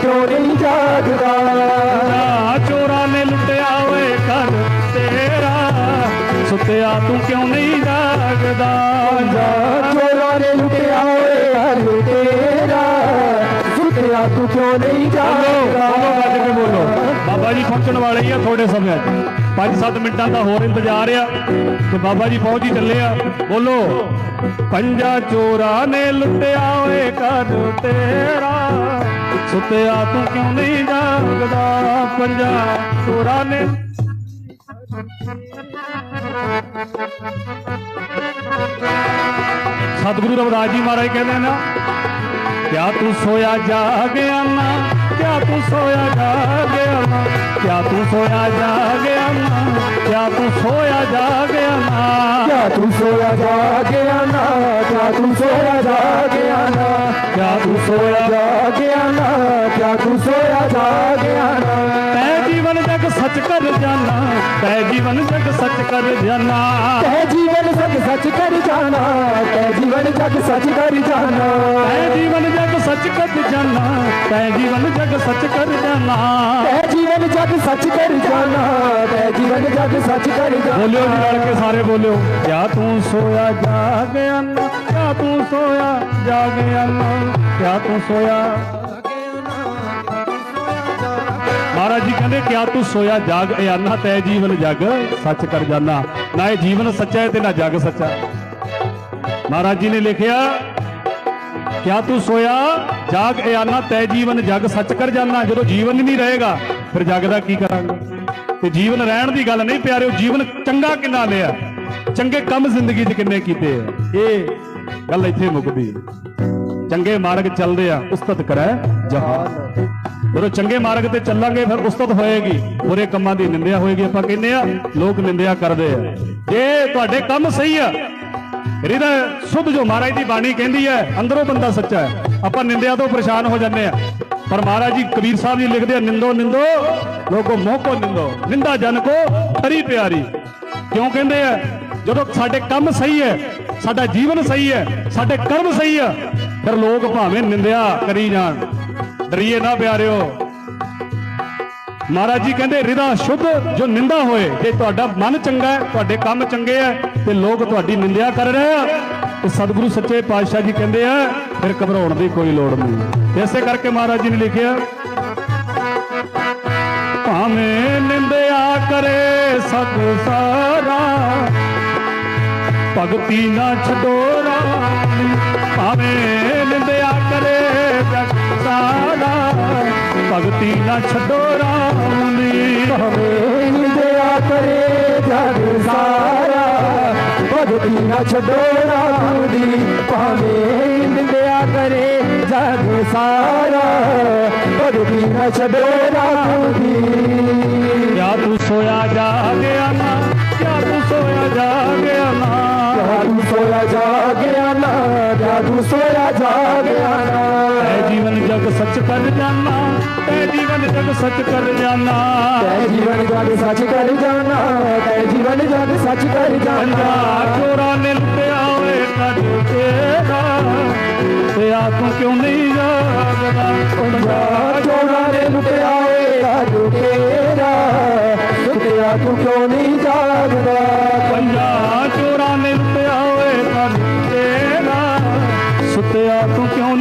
ਕਿਉਂ ਨਹੀਂ ਜਾਗਦਾ। ਆ ਚੋਰਾਂ ਨੇ ਲੁੱਟਿਆ ਓਏ ਘਰ ਤੇਰਾ ਸੁੱਤਿਆ ਤੂੰ ਕਿਉਂ ਨਹੀਂ ਜਾਗਦਾ? ਜਾ ਚੋਰਾਂ ਨੇ ਲੁੱਟਿਆ ਓਏ ਘਰ ਤੇਰਾ ਸੁੱਤਿਆ ਤੂੰ ਕਿਉਂ ਨਹੀਂ ਬੋਲੋ ਜਾਗਦਾ? ਬੋਲੋ ਗੱਜ ਕੇ ਬੋਲੋ। ਬਾਬਾ ਜੀ ਪਹੁੰਚਣ ਵਾਲੇ ਹੀ ਆ ਥੋੜੇ ਸਮੇਂ 'ਚ 5-7 ਮਿੰਟਾਂ ਦਾ ਹੋਰ ਇੰਤਜ਼ਾਰ ਆ ਤੇ ਬਾਬਾ ਜੀ ਪਹੁੰਚ ਹੀ ਚੱਲੇ ਆ। ਬੋਲੋ ਪੰਜਾ ਚੋਰਾਂ ਨੇ ਲੁੱਟਿਆ ਓਏ ਘਰ ਤੇਰਾ ਸੁੱਤਿਆ ਤੂੰ ਕਿਉਂ ਨਹੀਂ ਜਾਗਦਾ? ਪੰਜਾ ਚੋਰਾਂ ਨੇ ਸਤਿਗੁਰੂ ਰਵਿਦਾਸ ਜੀ ਮਹਾਰਾਜ ਕਹਿੰਦੇ ਨਾ, ਕਿਆ ਤੂੰ ਸੋਇਆ ਜਾਗਿਆ ਨਾ, ਕਿਆ ਤੂੰ ਸੋਇਆ ਜਾਗਿਆ ਨਾ, ਕਿਆ ਤੂੰ ਸੋਇਆ ਜਾਗਿਆ ਨਾ, ਕਿਆ ਤੂੰ ਸੋਇਆ ਜਾਗਿਆ ਨਾ। ਕਿਆ ਤੂੰ ਸੋਇਆ ਜਾਗਿਆ ਨਾ, ਕਿਆ ਤੂੰ ਸੋਇਆ ਜਾਗਿਆ ਨਾ। ਕਿਆ ਤੂੰ ਸੋਇਆ ਜਾਗਿਆ ਨਾ ਕਿਆ ਤੂੰ ਸੋਇਆ ਜਾਗਿਆ ਨਾ। ਜਗ ਸੱਚ ਕਰ ਜਾਣਾ ਤੈ ਜੀਵਨ ਜਗ ਸੱਚ ਕਰ ਜਾਣਾ। ਤੈ ਜੀਵਨ ਸੱਚ ਸੱਚ ਕਰ ਜਾਣਾ ਤੈ ਜੀਵਨ ਜਗ ਸੱਚ ਕਰ ਜਾਣਾ। ਤੈ ਜੀਵਨ ਜਗ ਸੱਚ ਕਰ ਜਾਣਾ ਤੈ ਜੀਵਨ ਜਗ ਸੱਚ ਕਰ ਜਾਣਾ। ਤੈ ਜੀਵਨ ਜਗ ਸੱਚ ਕਰ ਜਾਣਾ ਤੈ ਜੀਵਨ ਜਗ ਸੱਚ ਕਰ ਜਾਣਾ। ਬੋਲਿਓ ਜੀ ਰਲ ਕੇ ਸਾਰੇ ਬੋਲਿਓ। ਕਿਆ ਤੂੰ ਸੋਇਆ ਜਾਗਿਆ ਨਾ ਕਿਆ ਤੂੰ ਸੋਇਆ ਜਾਗਿਆ ਨਾ ਕਿਆ ਤੂੰ ਸੋਇਆ ਮਹਾਰਾਜ ਜੀ ਕਹਿੰਦੇ, ਕਿਆ ਤੂੰ ਸੋਇਆ ਜਾਗ ਇਆਨਾ ਤੈ ਜੀਵਨ ਜਗ, ਸੱਚ ਕਰ ਜਾਨਾ। ਨਾ ਇਹ ਜੀਵਨ ਸੱਚਾ ਹੈ ਤੇ ਨਾ ਜਗ ਸੱਚਾ। ਮਹਾਰਾਜ ਜੀ ਨੇ ਲਿਖਿਆ, ਕਿਆ ਤੂੰ ਸੋਇਆ ਜਾਗ ਇਆਨਾ ਤੈ ਜੀਵਨ ਜਗ, ਸੱਚ ਕਰ ਜਾਨਾ। ਜਦੋਂ ਜੀਵਨ ਨਹੀਂ ਰਹੇਗਾ, ਫਿਰ ਜਗ ਦਾ ਕੀ ਕਰਾਂਗੇ? ਤੇ ਜੀਵਨ ਰਹਿਣ ਦੀ ਗੱਲ ਨਹੀਂ, ਪਿਆਰਿਓ, ਜੀਵਨ ਚੰਗਾ ਕਿੰਨਾ ਲਿਆ? ਚੰਗੇ ਕੰਮ ਜ਼ਿੰਦਗੀ 'ਚ ਕਿੰਨੇ ਕੀਤੇ ਆ? ਇਹ ਗੱਲ ਇੱਥੇ ਮੁੱਕਦੀ। ਚੰਗੇ ਮਾਰਗ ਚੱਲਦੇ ਆ, ਉਸਤਤ ਕਰੈ ਜਹਾਨ। ਜਦੋਂ ਚੰਗੇ ਮਾਰਗ ਤੇ ਚੱਲਾਂਗੇ, ਫਿਰ ਉਸਤਤ ਹੋਏਗੀ। ਬੁਰੇ ਕੰਮਾਂ ਦੀ ਨਿੰਦਿਆ ਹੋਏਗੀ, ਆਪਾਂ ਕਹਿੰਦੇ ਆ ਲੋਕ ਨਿੰਦਿਆ ਕਰਦੇ ਆ। ਜੇ ਤੁਹਾਡੇ ਕੰਮ ਸਹੀ ਆ ਇਹਦਾ ਸੁਧ ਜੋ ਮਹਾਰਾਜ ਦੀ ਬਾਣੀ ਕਹਿੰਦੀ ਹੈ, ਅੰਦਰੋਂ ਬੰਦਾ ਸੱਚਾ ਹੈ। ਆਪਾਂ ਨਿੰਦਿਆ ਤੋਂ ਪਰੇਸ਼ਾਨ ਹੋ ਜਾਂਦੇ ਆ। ਪਰ ਮਹਾਰਾਜ ਜੀ, ਕਬੀਰ ਸਾਹਿਬ ਜੀ ਲਿਖਦੇ ਆ, ਨਿੰਦੋ ਨਿੰਦੋ, ਲੋਕੋ ਮੋਹ ਕੋ ਨਿੰਦੋ। ਨਿੰਦਾ ਜਨ ਕੋ ਹਰੀ ਪਿਆਰੀ। ਕਿਉਂ ਕਹਿੰਦੇ ਆ? ਜਦੋਂ ਸਾਡੇ ਕੰਮ ਸਹੀ ਹੈ, ਸਾਡਾ ਜੀਵਨ ਸਹੀ ਹੈ, ਸਾਡੇ ਕਰਮ ਸਹੀ ਆ, ਫਿਰ ਲੋਕ ਭਾਵੇਂ ਨਿੰਦਿਆ ਕਰੀ ਜਾਣ। ਡਰੀਏ ਨਾ ਪਿਆਰਿਓ। ਮਹਾਰਾਜ ਜੀ ਕਹਿੰਦੇ ਹਿਰਦਾ ਸ਼ੁੱਧ, ਜੋ ਨਿੰਦਾ ਹੋਏ ਜੇ ਤੁਹਾਡਾ ਮਨ ਚੰਗਾ ਹੈ, ਤੁਹਾਡੇ ਕੰਮ ਚੰਗੇ ਹੈ ਤੇ ਲੋਕ ਤੁਹਾਡੀ ਨਿੰਦਿਆ ਕਰ ਰਹੇ ਆ। ਤੇ ਸਤਿਗੁਰੂ ਸੱਚੇ ਪਾਤਸ਼ਾਹ ਜੀ ਕਹਿੰਦੇ ਆ, ਫਿਰ ਘਬਰਾਉਣ ਦੀ ਕੋਈ ਲੋੜ ਨਹੀਂ। ਇਸੇ ਕਰਕੇ ਮਹਾਰਾਜ ਜੀ ਨੇ ਲਿਖਿਆ, ਭਾਵੇਂ ਨਿੰਦਿਆ ਕਰੇ ਸਤ ਸਾਰਾ, ਭਗਤੀ ਨਾ ਛਡੋ ਭਾਵੇਂ ਨਿੰਦਿਆ ਕਰੇ ਨਾ ਛਡੋ ਰਾਮ ਦੀ ਭਾਵੇਂ ਨਿੰਦਿਆ ਕਰੇ ਜਗ ਸਾਰਾ। ਭਗਤੀ ਨਾ ਛੱਡੋ ਰਾਮ ਦੀ ਭਾਵੇਂ ਨਿੰਦਿਆ ਕਰੇ ਜਗ ਸਾਰਾ। ਭਗਤੀ ਨਾ ਛੱਡੋ ਰਾਮ ਦੀ ਕਿਆ ਤੂੰ ਸੋਇਆ ਜਾਗਿਆ ਨਾ ਕਿਆ ਤੂੰ ਸੋਇਆ ਜਾਗਿਆ ਨਾ ਜਾਦੂ ਸੋਇਆ ਜਾਗਿਆ ਨਾ ਜਾਦੂ ਸੋਇਆ ਜਾਗਿਆ ਨਾ ਐ ਜੀਵਨ ਜਗ ਸੱਚ ਕਰ ਜਾਣਾ ਐ ਜੀਵਨ ਜਗ ਸੱਚ ਕਰ ਜਾਣਾ ਤੈ ਜੀਵਨ ਜਗ ਸੱਚ ਕਰ ਜਾਣਾ ਤੈ ਜੀਵਨ ਜਗ ਸੱਚ ਕਰ ਜਾਣਾ ਚੋਰਾਂ ਨੇ ਲੁੱਟਿਆ ਓਏ ਕੱਢ ਤੇਰਾ ਤੇ ਆ ਤੂੰ ਕਿਉਂ ਨਹੀਂ ਜਾਗਦਾ? ਪੰਜਾ ਚੋਰਾਂ ਨੇ ਲੁੱਟਿਆ ਓਏ ਰਾਜੂ ਤੇਰਾ ਤੂੰ ਕਿਉਂ ਨਹੀਂ ਜਾਗਦਾ? ਪੰਜਾ ਚੋਰਾਂ ਨੇ ਲੁੱਟਿਆ ਓਏ ਕੱਢ ਤੇਰਾ ਸੁੱਤਿਆ ਤੂੰ ਕਿਉਂ